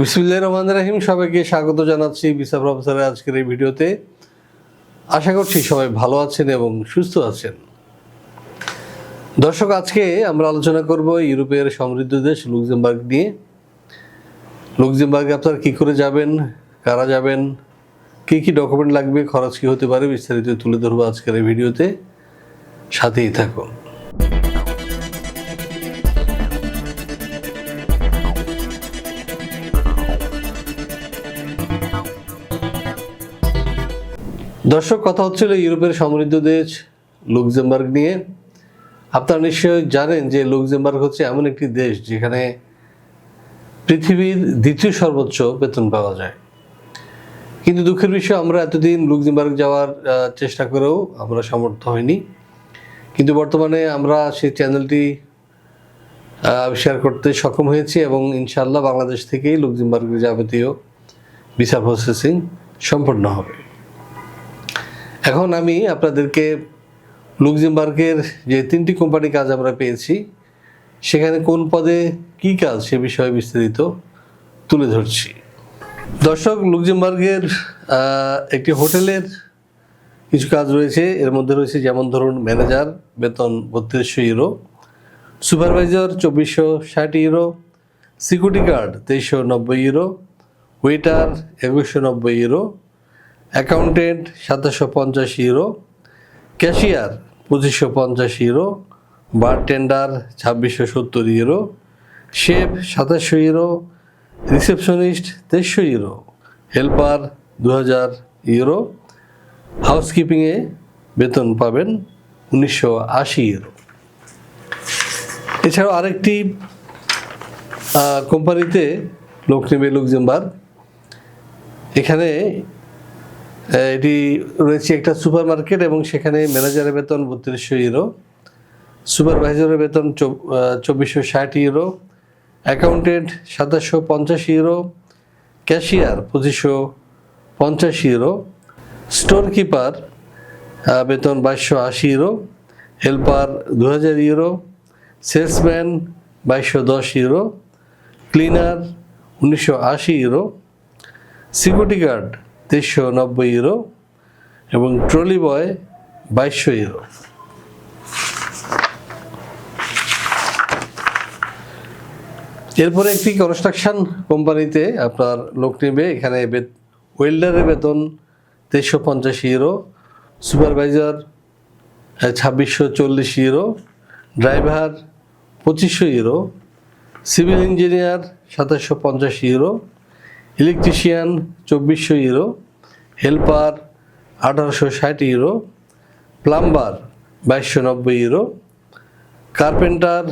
বিসমুল্লাহ রহমান রাহিম, সবাইকে স্বাগত জানাচ্ছি বিসা প্রফেসরের আজকের এই ভিডিওতে। আশা করছি সবাই ভালো আছেন এবং সুস্থ আছেন। দর্শক, আজকে আমরা আলোচনা করব ইউরোপের সমৃদ্ধ দেশ লুক্সেমবার্গ নিয়ে। লুক্সেমবার্গে আপনারা কী করে যাবেন? কারা যাবেন? কী কী ডকুমেন্ট লাগবে? খরচ কী হতে পারে? বিস্তারিত তুলে ধরবো আজকের এই ভিডিওতে। সাথেই থাকুন। দর্শক, কথা হচ্ছিল ইউরোপের সমৃদ্ধ দেশ লুক্সেমবার্গ নিয়ে। আপনারা নিশ্চয়ই জানেন যে লুক্সেমবার্গ হচ্ছে এমন একটি দেশ যেখানে পৃথিবীর দ্বিতীয় সর্বোচ্চ বেতন পাওয়া যায়। কিন্তু দুঃখের বিষয়, আমরা এতদিন লুক্সেমবার্গ যাওয়ার চেষ্টা করেও আমরা সমর্থ হইনি। কিন্তু বর্তমানে আমরা সেই চ্যানেলটি আবিষ্কার করতে সক্ষম হয়েছি এবং ইনশাআল্লাহ বাংলাদেশ থেকেই লুক্সেমবার্গের যাবতীয় ভিসা প্রসেসিং সম্পন্ন হবে। এখন আমি আপনাদেরকে লুক্সেমবার্গের যে তিনটি কোম্পানি কাজ আমরা পেয়েছি, সেখানে কোন পদে কি কাজ সে বিষয়ে বিস্তারিত তুলে ধরছি। দর্শক, লুক্সেমবার্গের একটি হোটেলের কিছু কাজ রয়েছে। এর মধ্যে রয়েছে যেমন ধরুন ম্যানেজার, বেতন বত্রিশশো ইউরো, সুপারভাইজার চব্বিশশো ষাট ইউরো, সিকিউরিটি গার্ড তেইশশো নব্বই ইউরো, ওয়েটার একুশশো নব্বই ইউরো অ্যাকাউন্টেন্ট সাতাশশো পঞ্চাশ ইউরো, ক্যাশিয়ার পঁচিশশো পঞ্চাশ ইউরো, বারটেন্ডার ছাব্বিশশো সত্তর ইউরো, শেফ সাতাশশো ইউরো, রিসেপশনিস্ট তেইশশো ইউরো, হেল্পার দু হাজার ইউরো, হাউসকিপিংয়ে বেতন পাবেন উনিশশো আশি ইউরো। এছাড়াও আরেকটি কোম্পানিতে লোক নেবে লুক্সেমবার্গ। এখানে এটি রয়েছে একটা সুপার মার্কেট এবং সেখানে ম্যানেজারের বেতন বত্রিশশো ইউরো, সুপারভাইজারের বেতন চব্বিশশো ষাট ইউরো, অ্যাকাউন্টেন্ট সাতাশশো পঞ্চাশ ইউরো, ক্যাশিয়ার পঁচিশশো পঞ্চাশ ইউরো স্টোর কিপার বেতন বাইশশো আশি ইউরো, হেল্পার দু হাজার ইউরো, সেলসম্যান বাইশশো দশ ইউরো, ক্লিনার উনিশশো আশি ইউরো, সিকিউরিটি গার্ড তেইশশো নব্বই ইউরো এবং ট্রলি বয় বাইশশো ইউরো এরপরে একটি কনস্ট্রাকশন কোম্পানিতে আপনার লোক নেবে, এখানে ওয়েল্ডারের বেতন তেইশশো পঞ্চাশ ইউরো সুপারভাইজার ছাব্বিশশো চল্লিশ ইউরো ড্রাইভার পঁচিশশো ইউরো সিভিল ইঞ্জিনিয়ার সাতাশশো পঞ্চাশ ইউরো ইলেকট্রিশিয়ান চব্বিশশো ইউরো, হেল্পার আঠারোশো ষাট ইউরো, প্লাম্বার বাইশশো নব্বই ইউরো, কার্পেন্টার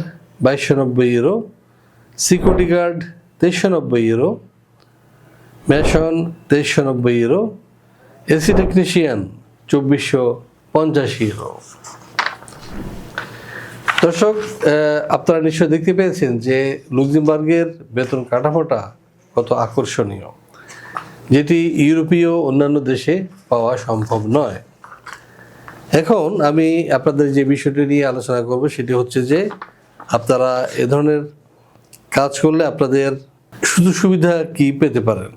বাইশশো নব্বই ইউরো, সিকিউরিটি গার্ড তেইশশো নব্বই ইউরো মেশন তেইশশো নব্বই ইউরো, এসি টেকনিশিয়ান চব্বিশশো পঞ্চাশ ইউরো। দর্শক আপনারা নিশ্চয় দেখতে পেয়েছেন যে লুক্সেমবার্গের বেতন কাঠামোটা কত আকর্ষণীয়, যেটি ইউরোপীয় অন্যান্য দেশে পাওয়া সম্ভব নয়। এখন আমি আপনাদের যে বিষয়টি নিয়ে আলোচনা করব, সেটি হচ্ছে যে আপনারা এ ধরনের কাজ করলে আপনাদের সুযোগ সুবিধা কি পেতে পারেন?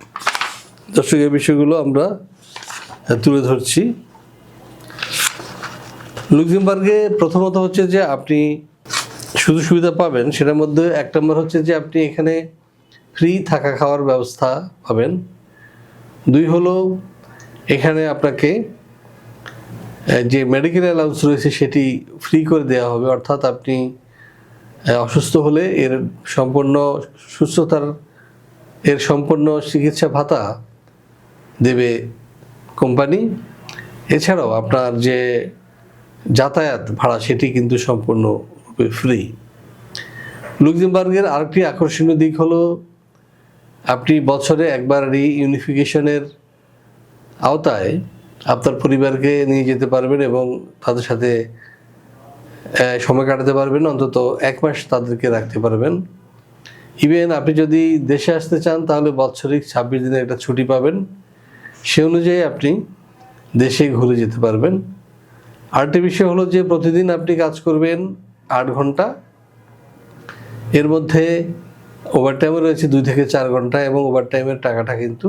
দর্শক, এই বিষয়গুলো আমরা তুলে ধরছি। লুক্সেমবার্গে প্রথমত হচ্ছে যে আপনি সুযোগ সুবিধা পাবেন, সেটার মধ্যে এক নম্বর হচ্ছে যে আপনি এখানে ফ্রি থাকা খাওয়ার ব্যবস্থা পাবেন। দুই হলো, এখানে আপনাকে যে মেডিকেল অ্যালাউন্স রয়েছে সেটি ফ্রি করে দেওয়া হবে। অর্থাৎ আপনি অসুস্থ হলে এর সম্পূর্ণ সুস্থতার, এর সম্পূর্ণ চিকিৎসা ভাতা দেবে কোম্পানি। এছাড়াও আপনার যে যাতায়াত ভাড়া সেটি কিন্তু সম্পূর্ণরূপে ফ্রি লুক্সেমবার্গের আরেকটি আকর্ষণীয় দিক হলো আপনি বছরে একবার ইউনিফিকেশনের আওতায় আপনার পরিবারকে নিয়ে যেতে পারবেন এবং তাদের সাথে সময় কাটাতে পারবেন, অন্তত এক মাস তাদেরকে রাখতে পারবেন। ইভেন আপনি যদি দেশে আসতে চান, তাহলে বাৎসরিক ছাব্বিশ দিনের একটা ছুটি পাবেন। সে অনুযায়ী আপনি দেশে ঘুরে যেতে পারবেন। আরেকটি বিষয় হলো যে, প্রতিদিন আপনি কাজ করবেন আট ঘণ্টা। এর মধ্যে ওভার টাইমে রয়েছে দুই থেকে চার ঘণ্টা এবং ওভার টাইমের টাকাটা কিন্তু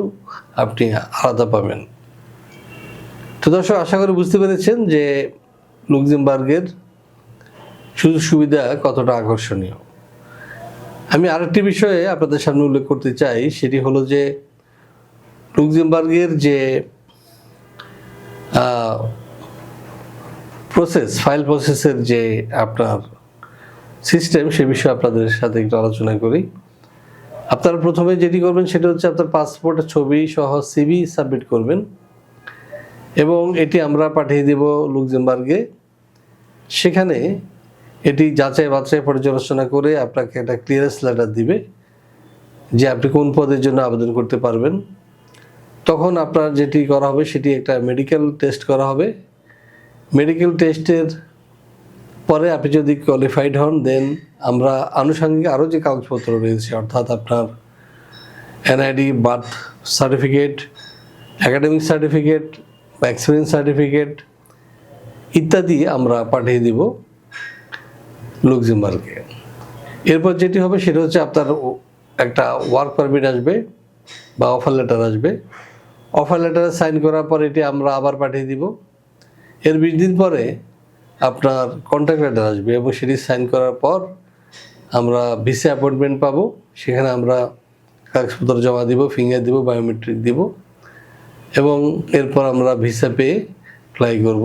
আপনি আলাদা পাবেন। তো দর্শক, আশা করি বুঝতে পেরেছেন যে লুক্সেমবার্গের সুযোগ সুবিধা কতটা আকর্ষণীয়। আমি আরেকটি বিষয়ে আপনাদের সামনে উল্লেখ করতে চাই, সেটি হলো যে লুক্সেমবার্গের যে প্রসেস ফাইল প্রসেসের যে আপনার সিস্টেম সে বিষয়ে আপনাদের সাথে একটু আলোচনা করি। আপনারা প্রথমে যেটি করবেন, সেটা হচ্ছে আপনার পাসপোর্টের ছবি সহ সিভি সাবমিট করবেন। এবং এটি আমরা পাঠিয়ে দেব লুক্সেমবার্গে। সেখানে এটি যাচাই বাছাই পর্যালোচনা করে আপনাকে একটা ক্লিয়ারেন্স লেটার দিবে, যে আপনি কোন পদের জন্য আবেদন করতে পারবেন। তখন আপনার যেটি করা হবে, সেটি একটা মেডিকেল টেস্ট করা হবে। মেডিকেল টেস্টের পরে আপনি যদি কোয়ালিফাইড হন দেন আমরা আনুষঙ্গিক আরও যে কাগজপত্র রয়েছে, অর্থাৎ আপনার NID birth certificate academic certificate বা এক্সপিরিয়েন্স সার্টিফিকেট ইত্যাদি আমরা পাঠিয়ে দিব লুক্সেমবার্গে এরপর যেটি হবে সেটা হচ্ছে আপনার একটা ওয়ার্ক পারমিট আসবে বা অফার লেটার আসবে। অফার লেটারে সাইন করার পর এটি আমরা আবার পাঠিয়ে দিব। এর বিশ দিন পরে আপনার কন্ট্যাক্ট লেটার আসবে এবং সেটি সাইন করার পর আমরা ভিসা অ্যাপয়েন্টমেন্ট পাবো। সেখানে আমরা কাগজপত্র জমা দিব ফিঙ্গার দিব বায়োমেট্রিক দিব এবং এরপর আমরা ভিসা পেয়ে ফ্লাই করব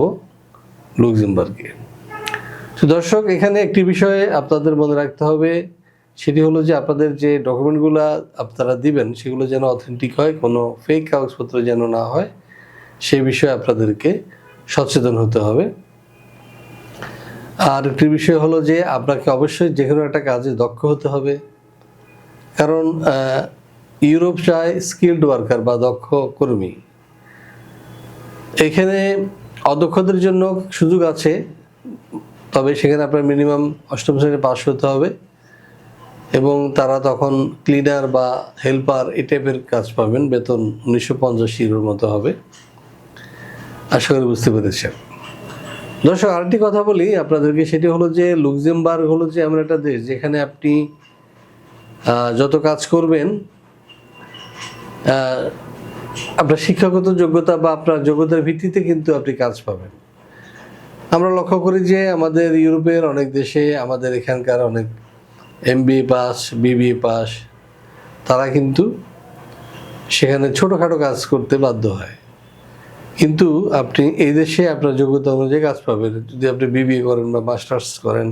লুক্সেমবার্গে। তো দর্শক, এখানে একটি বিষয়ে আপনাদের মনে রাখতে হবে। সেটি হলো যে আপনাদের যে ডকুমেন্টগুলো আপনারা দিবেন, সেগুলো যেন অথেন্টিক হয়, কোনো ফেক কাগজপত্র যেন না হয় সেই বিষয়ে আপনাদেরকে সচেতন হতে হবে। আর একটি বিষয় হলো যে আপনাকে অবশ্যই যে কোনো একটা কাজে দক্ষ হতে হবে। কারণ ইউরোপ চায় স্কিল্ড ওয়ার্কার বা দক্ষ কর্মী। এখানে অদক্ষদের জন্য সুযোগ আছে, তবে সেখানে আপনার মিনিমাম অষ্টম শ্রেণি পাশ হতে হবে এবং তারা তখন ক্লিনার বা হেল্পার এই টাইপের কাজ পাবেন। বেতন উনিশশো পঞ্চাশ ইউরোর মতো হবে। আশা করি বুঝতে পেরেছেন। দর্শক, আরেকটি কথা বলি আপনাদেরকে, সেটি হলো যে লুক্সেমবার্গ হলো যে এমন একটা দেশ যেখানে আপনি যত কাজ করবেন আপনার শিক্ষাগত যোগ্যতা বা আপনার যোগ্যতার ভিত্তিতে কিন্তু আপনি কাজ পাবেন। আমরা লক্ষ্য করি যে আমাদের ইউরোপের অনেক দেশে আমাদের এখানকার অনেক এমবিএ পাস বিবিএ পাস, তারা কিন্তু সেখানে ছোটোখাটো কাজ করতে বাধ্য হয়। কিন্তু আপনি এই দেশে আপনার যোগ্যতা অনুযায়ী কাজ পাবেন। যদি আপনি বিবিএ করেন বা মাস্টার্স করেন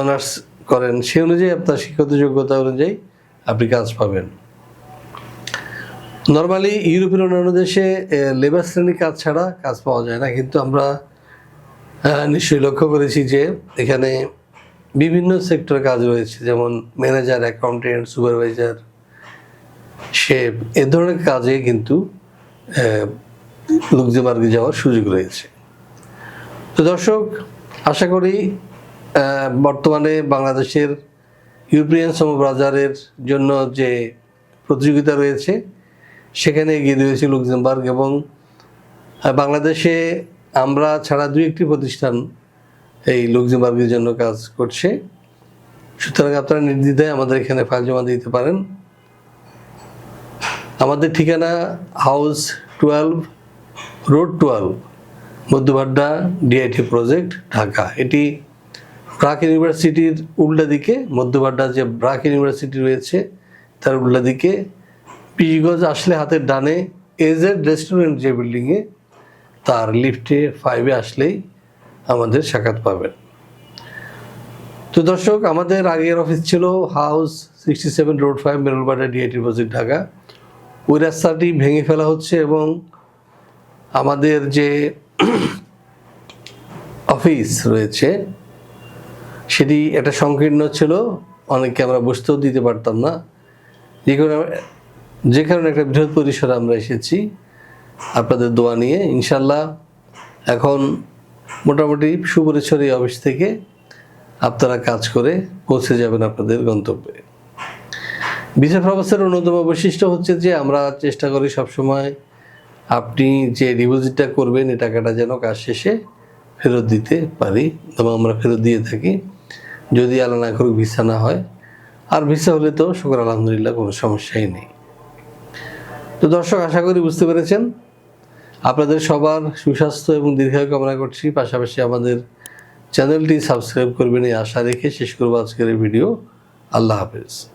অনার্স করেন, সে অনুযায়ী আপনার শিক্ষাগত যোগ্যতা অনুযায়ী আপনি কাজ পাবেন। নর্মালি ইউরোপের অন্যান্য দেশে লেবার শ্রেণির কাজ ছাড়া কাজ পাওয়া যায় না। কিন্তু আমরা নিশ্চয়ই লক্ষ্য করেছি যে এখানে বিভিন্ন সেক্টর কাজ রয়েছে। যেমন ম্যানেজার অ্যাকাউন্টেন্ট সুপারভাইজার শেফ এ ধরনের কাজে কিন্তু আহ, লুক্সেমবার্গে যাওয়ার সুযোগ রয়েছে। তো দর্শক আশা করি বর্তমানে বাংলাদেশের ইউরোপিয়ান সমবাজারের জন্য যে প্রতিযোগিতা রয়েছে সেখানে এগিয়ে রয়েছে লুক্সেমবার্গ এবং বাংলাদেশে আমরা ছাড়া দুই একটি প্রতিষ্ঠান এই লুক্সেমবার্গের জন্য কাজ করছে। সুতরাং আপনারা নির্দ্বিধায় আমাদের এখানে ফাইল জমা দিতে পারেন। আমাদের ঠিকানা house twelve road twelve Madhyabadda DIT project Dhaka. এটি ব্রাক ইউনিভার্সিটির উল্টা দিকে, মধ্যভাড্ডা যে ব্রাক ইউনিভার্সিটি রয়েছে, তার উল্টা দিকে। পিজিগঞ্জ আসলে হাতের ডানে এজেড রেস্টুরেন্ট যে বিল্ডিংয়ে তার লিফটে ফাইভে আসলেই আমাদের সাক্ষাৎ পাবেন। তো দর্শক, আমাদের আগের অফিস ছিল house sixty seven road five Merulbadda DIT project Dhaka. ওই রাস্তাটি ভেঙে ফেলা হচ্ছে এবং আমাদের যে অফিস রয়েছে, সেটি একটা সংকীর্ণ ছিল, অনেককে আমরা বসতেও দিতে পারতাম না। যে কারণে যে কারণে একটা বৃহৎ পরিসরে আমরা এসেছি। আপনাদের দোয়া নিয়ে ইনশাল্লাহ এখন মোটামুটি সুপরিসর এই অফিস থেকে আপনারা কাজ করে পৌঁছে যাবেন আপনাদের গন্তব্যে। ভিসা ব্যবস্থার অন্যতম বৈশিষ্ট্য হচ্ছে যে আমরা চেষ্টা করি সবসময় আপনি যে ডিপোজিটটা করবেন, এই টাকাটা যেন কাজ শেষে ফেরত দিতে পারি এবং আমরা ফেরত দিয়ে থাকি। যদি আল্লাহ না করুক, ভিসা না হয়। আর ভিসা হলে তো শুক্র, আলহামদুলিল্লাহ, কোনো সমস্যাই নেই। তো দর্শক, আশা করি বুঝতে পেরেছেন। আপনাদের সবার সুস্বাস্থ্য এবং দীর্ঘায়ু কামনা করছি। পাশাপাশি আমাদের চ্যানেলটি সাবস্ক্রাইব করবেন এই আশা রেখে শেষ করব আজকের ভিডিও। আল্লাহ হাফেজ।